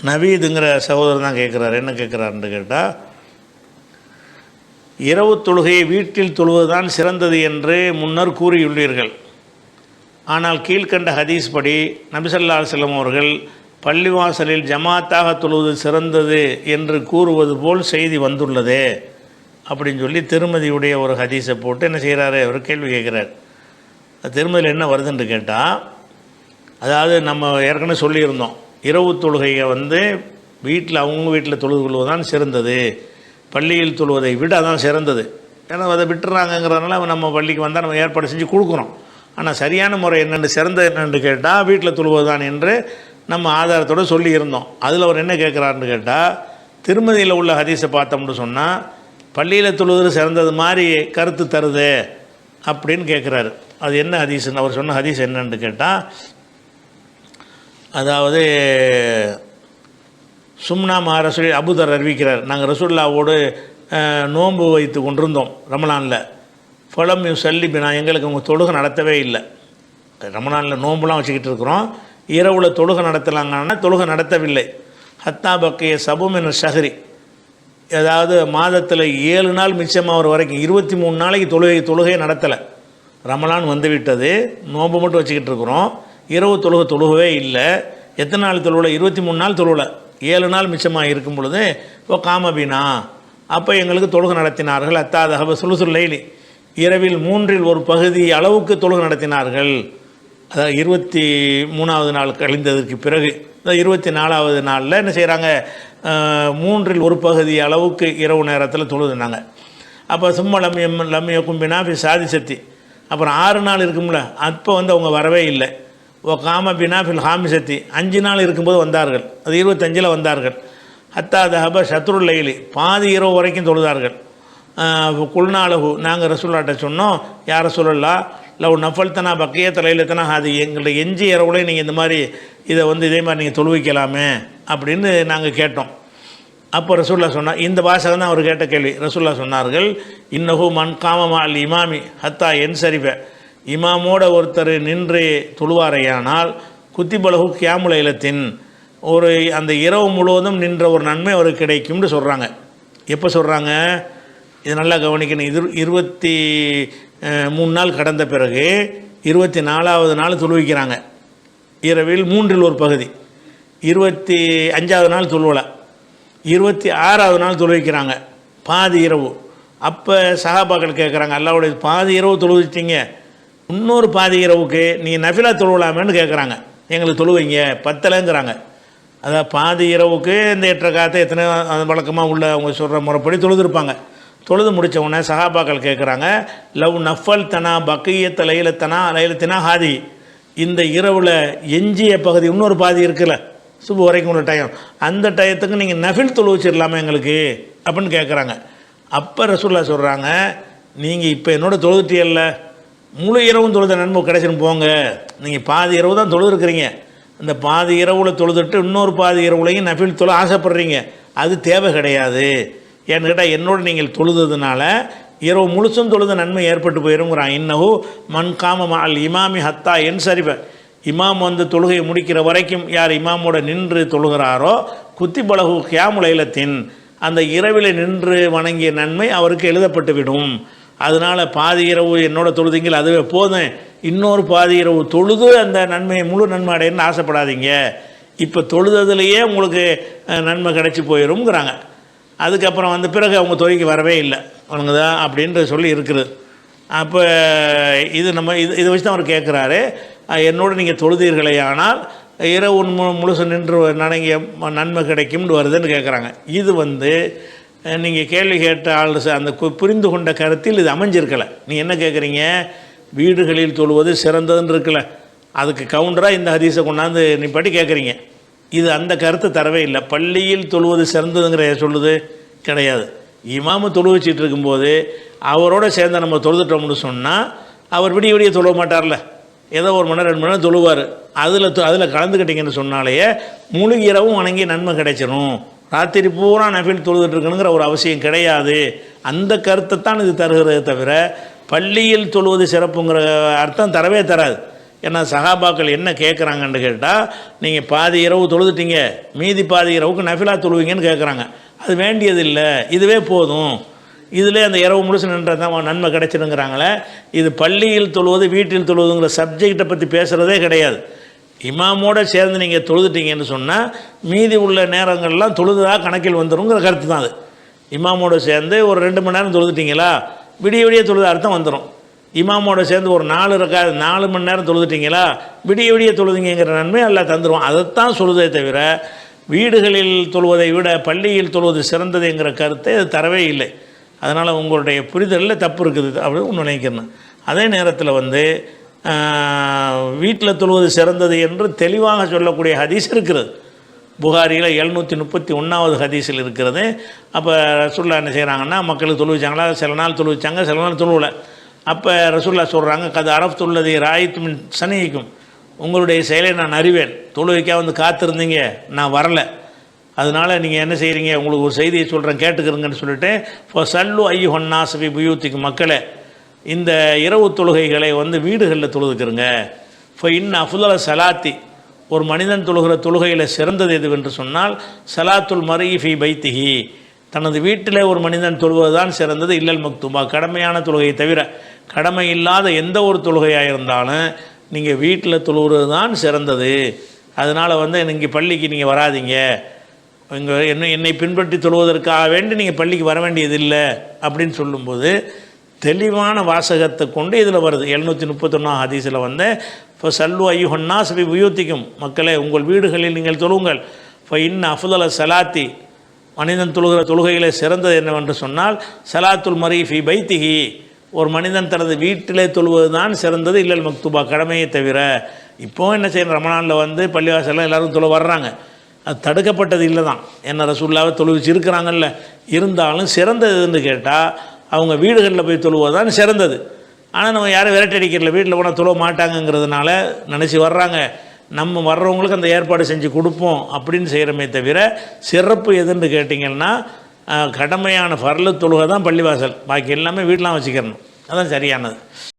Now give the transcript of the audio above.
நவீதுங்கிற சகோதரர் தான் கேட்குறாரு என்ன கேட்குறாருன்னு கேட்டால் இரவு தொழுகையை வீட்டில் தொழுவதுதான் சிறந்தது என்று முன்னர் கூறியுள்ளீர்கள். ஆனால் கீழ்க்கண்ட ஹதீஸ் படி நபிசல்லா செல்லம் அவர்கள் பள்ளிவாசலில் ஜமாத்தாக தொழுவது சிறந்தது என்று கூறுவது போல் செய்தி வந்துள்ளதே அப்படின்னு சொல்லி திருமதியுடைய ஒரு ஹதீஸை போட்டு என்ன செய்கிறாரு ஒரு கேள்வி கேட்குறாரு திருமதியில் என்ன வருதுன்னு கேட்டால் அதாவது நம்ம ஏற்கனவே சொல்லியிருந்தோம். இரவு தொழுகையை வந்து வீட்டில் அவங்க வீட்டில் தொழுது கொள்வதுதான் சிறந்தது. பள்ளியில் தொழுவதை விட அதான் சிறந்தது. ஏன்னா அதை விட்டுறாங்கங்கிறதுனால நம்ம பள்ளிக்கு வந்தால் நம்ம ஏற்பாடு செஞ்சு கொடுக்குறோம் ஆனால் சரியான முறை என்னென்னு சிறந்தது என்னென்னு கேட்டால் வீட்டில் தொழுவதுதான் என்று நம்ம ஆதாரத்தோடு சொல்லியிருந்தோம். அதில் அவர் என்ன கேட்குறாருன்னு கேட்டால் திருமதியில் உள்ள ஹதீஸை பார்த்தோம்னு சொன்னால் பள்ளியில் தொழுவது சிறந்தது மாதிரி கருத்து தருது அப்படின்னு கேட்குறாரு. அது என்ன ஹதீஸ்ன்னு அவர் சொன்ன ஹதீஸ் என்னன்னு கேட்டால் அதாவது சும்னா மா ரசூல் அபுதர் அறிவிக்கிறார். நாங்கள் ரசூல்லாவோடு நோன்பு வைத்து கொண்டிருந்தோம் ரமலானில். ஃபலம் யூ சல்லி பினா எங்களுக்கு உங்கள் தொழுகை நடத்தவே இல்லை. ரமலானில் நோன்புலாம் வச்சுக்கிட்டு இருக்கிறோம். இரவில் தொழுகை நடத்தலாங்கன்னா தொழுகை நடத்தவில்லை. ஹத்தா பக்கைய சபுமின் ஷஹரி. ஏதாவது மாதத்தில் ஏழு நாள் மிச்சமாகிற வரைக்கும் இருபத்தி மூணு நாளைக்கு தொழுகை தொழுகையை நடத்தலை. ரமலான் வந்துவிட்டது. நோன்பு மட்டும் வச்சுக்கிட்டு இருக்கிறோம். இரவு தொழுகை தொழுகவே இல்லை. எத்தனை நாள் தொழுவில் இருபத்தி மூணு நாள் தொழுவலை ஏழு நாள் மிச்சமாக இருக்கும் பொழுது இப்போ காமபினா? அப்போ எங்களுக்கு தொழுகை நடத்தினார்கள். அத்தாதக சுலுசுல்லைலி இரவில் மூன்றில் ஒரு பகுதி அளவுக்கு தொழுகை நடத்தினார்கள். அதாவது இருபத்தி மூணாவது நாள் கழிந்ததற்கு பிறகு. இருபத்தி நாலாவது நாளில் என்ன செய்கிறாங்க மூன்றில் ஒரு பகுதி அளவுக்கு இரவு நேரத்தில் தொழுதுனாங்க. அப்போ சும்மா லம்யம் லம்ய கும்பினா சாதி சக்தி. அப்புறம் ஆறு நாள் இருக்கும்ல. அப்போ வந்து அவங்க வரவே இல்லை. ஓ காம பினா ஃபில் ஹாமி சக்தி அஞ்சு நாள் இருக்கும்போது வந்தார்கள் அது இருபத்தஞ்சில் வந்தார்கள் ஹத்தா தஹப சத்ரு லைலி பாதி இரவு வரைக்கும் தொழுதார்கள் குல்நாளகு நாங்கள் ரசூல்லாட்ட சொன்னோம் யார் சொல்லலா லவ் நஃபல்தனா பக்கைய தலையிலத்தனா அது எங்களுடைய எஞ்சி இரவுல நீங்கள் இந்த மாதிரி இதை வந்து இதே மாதிரி நீங்கள் தொழுவிக்கலாமே அப்படின்னு நாங்கள் கேட்டோம் அப்போ ரசூல்லா சொன்னார் இந்த வாசகம் தான் அவர் கேட்ட கேள்வி ரசூல்லா சொன்னார்கள் இன்னகு மண் காமமா அல் இமாமி ஹத்தா என் சரிஃப இமாமோட ஒருத்தர் நின்று தொழுவாரையானால் குத்திபலகு கியாமுல இலத்தின் ஒரு அந்த இரவு முழுவதும் நின்ற ஒரு நன்மை அவருக்கு கிடைக்கும்னு சொல்கிறாங்க எப்போ சொல்கிறாங்க இது நல்லா கவனிக்கணும். இது இருபத்தி மூணு நாள் கடந்த பிறகு இருபத்தி நாலாவது நாள் துழுவிக்கிறாங்க. இரவில் மூன்றில் ஒரு பகுதி. இருபத்தி அஞ்சாவது நாள் துழுவலை. இருபத்தி ஆறாவது நாள் துழுவிக்கிறாங்க. பாதி இரவு. அப்போ சகாபாக்கள் கேட்குறாங்க அல்லாவுடைய பாதி இரவு தொழுவிச்சிட்டிங்க. இன்னொரு பாதி இரவுக்கு நீங்கள் நஃபிலா தொழுவலாமேன்னு கேட்குறாங்க எங்களுக்கு தொழுவீங்க பத்தலைங்கிறாங்க. அதான் பாதி இரவுக்கு இந்த எட்டரை காற்று எத்தனை வழக்கமாக உள்ள அவங்க சொல்கிற முறைப்படி தொழுதுருப்பாங்க. தொழுது முடிச்ச உடனே சகாபாக்கள் கேட்குறாங்க லவ் நஃபல் தனா பக்கியத்த லைலத்தனா லைலத்தினா ஹாதி. இந்த இரவில் எஞ்சிய பகுதி இன்னொரு பாதி இருக்குல்ல சுபு வரைக்கும் உள்ள டைம் அந்த டயத்துக்கு நீங்கள் நஃபில் தொழு வச்சிடலாமா எங்களுக்கு? அப்படின்னு கேட்குறாங்க அப்போ ரசூல்லா சொல்கிறாங்க நீங்கள் இப்போ என்னோட தொழுதுட்டியல்ல. முழு இரவும் தொழுத நன்மை கிடைச்சின்னு போங்க. நீங்கள் பாதி இரவு தான் தொழுதுருக்குறீங்க அந்த பாதி இரவில் தொழுதுட்டு இன்னொரு பாதி இரவுலையும் நஃபில் தொழ ஆசைப்படுறீங்க. அது தேவை கிடையாது. ஏன்னு கேட்டால் என்னோட நீங்கள் தொழுதுனால இரவு முழுசும் தொழுத நன்மை ஏற்பட்டு போயிருங்கிறான். இன்னஹு மண் காம அல் இமாமி ஹத்தா என் சரிப இமாம் வந்து தொழுகையை முடிக்கிற வரைக்கும் யார் இமாமோட நின்று தொழுகிறாரோ குத்தி பலகு கியாமுலைலத்தின் அந்த இரவில் நின்று வணங்கிய நன்மை அவருக்கு எழுதப்பட்டு விடும் அதனால் பாதி இரவு என்னோட தொழுதிங்கள் அதுவே போதும். இன்னொரு பாதி இரவு தொழுது அந்த நன்மையை முழு நன்மை அடையணும்னு ஆசைப்படாதீங்க. இப்போ தொழுததுலேயே உங்களுக்கு நன்மை கிடைச்சி போயிடும்ங்கிறாங்க அதுக்கப்புறம் வந்து பிறகு அவங்க தொகைக்கு வரவே இல்லை. அவனுங்க தான் அப்படின்ற சொல்லி இருக்குது. அப்போ இது நம்ம இது இதை வச்சு தான் அவர் கேட்குறாரு. என்னோட நீங்கள் தொழுதீர்களே ஆனால் இரவு மு முழுசு நின்று நனங்கிய நன்மை கிடைக்கும்னு வருதுன்னு கேட்குறாங்க. இது வந்து நீங்கள் கேள்வி கேட்ட ஆள் அந்த புரிந்து கொண்ட கருத்தில் இது அமைஞ்சிருக்கலை. நீ என்ன கேட்குறீங்க வீடுகளில் தொழுவது சிறந்ததுன்னு இருக்கல அதுக்கு கவுண்டராக இந்த ஹதீஸை கொண்டாந்து நீ பட்டி கேட்குறீங்க இது அந்த கருத்தை தரவே இல்லை. பள்ளியில் தொழுவது சிறந்ததுங்கிற சொல்லுது கிடையாது. இமாம தொழுவச்சிட்டு இருக்கும்போது அவரோட சேர்ந்து நம்ம தொழுதுட்டோம்னு சொன்னால் அவர் விடிய விடிய தொழுவ மாட்டார்ல. ஏதோ ஒரு மணி நேரம் ரெண்டு மணி நேரம் தொழுவார். அதில் அதில் கலந்துக்கிட்டீங்கன்னு சொன்னாலேயே முழு இரவும் வணங்கி நன்மை கிடைச்சிடும் ராத்திரி பூரா நஃபில் தொழுதுட்ருக்கணுங்கிற ஒரு அவசியம் கிடையாது. அந்த கருத்தை தான் இது தருகிறதே தவிர பள்ளியில் தொழுவது சிறப்புங்கிற அர்த்தம் தரவே தராது. ஏன்னா சகாபாக்கள் என்ன கேட்குறாங்கன்னு கேட்டால் நீங்கள் பாதி இரவு தொழுதுட்டீங்க மீதி பாதி இரவுக்கு நஃபிலா தொழுவீங்கன்னு கேட்குறாங்க அது வேண்டியதில்லை. இதுவே போதும். இதிலே அந்த இரவு முழுசு நின்றது தான் நன்மை கிடைச்சிடுங்கிறாங்களே. இது பள்ளியில் தொழுவது வீட்டில் தொழுவதுங்கிற சப்ஜெக்டை பற்றி பேசுகிறதே கிடையாது. இமாமோட சேர்ந்து நீங்கள் தொழுதுட்டீங்கன்னு சொன்னால் மீதி உள்ள நேரங்கள்லாம் தொழுததாக கணக்கில் வந்துருங்கிற கருத்து தான் அது. இமாமோட சேர்ந்து ஒரு ரெண்டு மணி நேரம் தொழுதுட்டிங்களா? விடிய விடிய தொழுத அர்த்தம் வந்துடும் இமாமோட சேர்ந்து ஒரு நாலு இருக்கா நாலு மணி நேரம் தொழுதுட்டிங்களா? விடிய விடிய தொழுதுங்கிற நன்மை எல்லாம் தந்துடுவோம் அதைத்தான் சொல்லுதே தவிர வீடுகளில் தொழுவதை விட பள்ளியில் தொழுவது சிறந்ததுங்கிற கருத்தை அது தரவே இல்லை. அதனால் உங்களுடைய புரிதலில் தப்பு இருக்குது அப்படின்னு ஒன்று நினைக்கிறேன். அதே நேரத்தில் வந்து வீட்டில் தொழுவது சிறந்தது என்று தெளிவாக சொல்லக்கூடிய ஹதீஸ் இருக்கிறது. புகாரியில் எழுநூற்றி முப்பத்தி ஒன்றாவது ஹதீஸில் இருக்கிறது. அப்போ ரசுல்லா என்ன செய்கிறாங்கன்னா மக்களுக்கு தொழுவிச்சாங்களா? சில நாள் தொழுவிச்சாங்க சில நாள் தொழுவலை. அப்போ ரசுல்லா சொல்கிறாங்க கது அரப்துள்ளதை ராயித்தும் சனிக்கும் உங்களுடைய செயலை நான் அறிவேன். தொழுவிக்காக வந்து காத்திருந்தீங்க நான் வரலை. அதனால் நீங்கள் என்ன செய்கிறீங்க உங்களுக்கு ஒரு செய்தியை சொல்கிறேன் கேட்டுக்கிறீங்கன்னு சொல்லிட்டு இப்போ சல்லு ஐயு ஹொன்னாசபி புயூத்திக்கு மக்களை இந்த இரவு தொழுகைகளை வந்து வீடுகளில் தொழுதுக்கிறங்க. இப்போ இன்னும் அஃபுதல சலாத்தி ஒரு மனிதன் தொழுகிற தொழுகையில் சிறந்தது எதுவென்று சொன்னால் சலாத்துல் மரி பைத்திகி தனது வீட்டில் ஒரு மனிதன் தொழுவதுதான் சிறந்தது இல்லல் மக்துபா. கடமையான தொழுகையை தவிர கடமை இல்லாத எந்த ஒரு தொழுகையாக இருந்தாலும் நீங்கள் வீட்டில் தொழுகிறது தான் சிறந்தது. அதனால் வந்து இங்கே பள்ளிக்கு நீங்கள் வராதீங்க. இங்கே என்ன என்னை பின்பற்றி தொழுவதற்காக வேண்டி நீங்கள் பள்ளிக்கு வர வேண்டியதில்லை அப்படின்னு சொல்லும்போது தெளிவான வாசகத்தை கொண்டு இதில் வருது. எழுநூற்றி முப்பத்தொன்னா ஹதீஸில் வந்து இப்போ சல்லு ஐயுஹன்னா சபி உயோத்திக்கும் மக்களே உங்கள் வீடுகளில் நீங்கள் தொழுங்கள். இப்போ இன்ன அஃபுதல சலாத்தி மனிதன் தொழுகிற தொழுகையிலே சிறந்தது என்னவென்று சொன்னால் சலாத்துல் மரீஃபி பைத்திகி ஒரு மனிதன் தனது வீட்டிலே தொழுவது தான் சிறந்தது இல்லல் மக்துபா கடமையை தவிர. இப்போ என்ன செய்யணும்? ரமணானில் வந்து பள்ளிவாசலில் எல்லோரும் தொழ வர்றாங்க. அது தடுக்கப்பட்டது இல்லை தான் என்ன ரசூல்லாவை தொழுவிச்சு இருக்கிறாங்கல்ல இருந்தாலும் சிறந்ததுன்னு கேட்டால் அவங்க வீடுகளில் போய் தொழுவதான் சிறந்தது. ஆனால் நம்ம யாரும் விரட்டி அடிக்கிறல வீட்டில் போனால் தொழுவ மாட்டாங்கங்கிறதுனால நினச்சி வர்றாங்க. நம்ம வர்றவங்களுக்கு அந்த ஏற்பாடு செஞ்சு கொடுப்போம் அப்படின்னு செய்கிறோமே தவிர சிறப்பு எதுன்னு கேட்டிங்கன்னா கடமையான பரல தொழுகை தான் பள்ளிவாசல். பாக்கி எல்லாமே வீட்டிலாம் வச்சுக்கிறணும். அதான் சரியானது.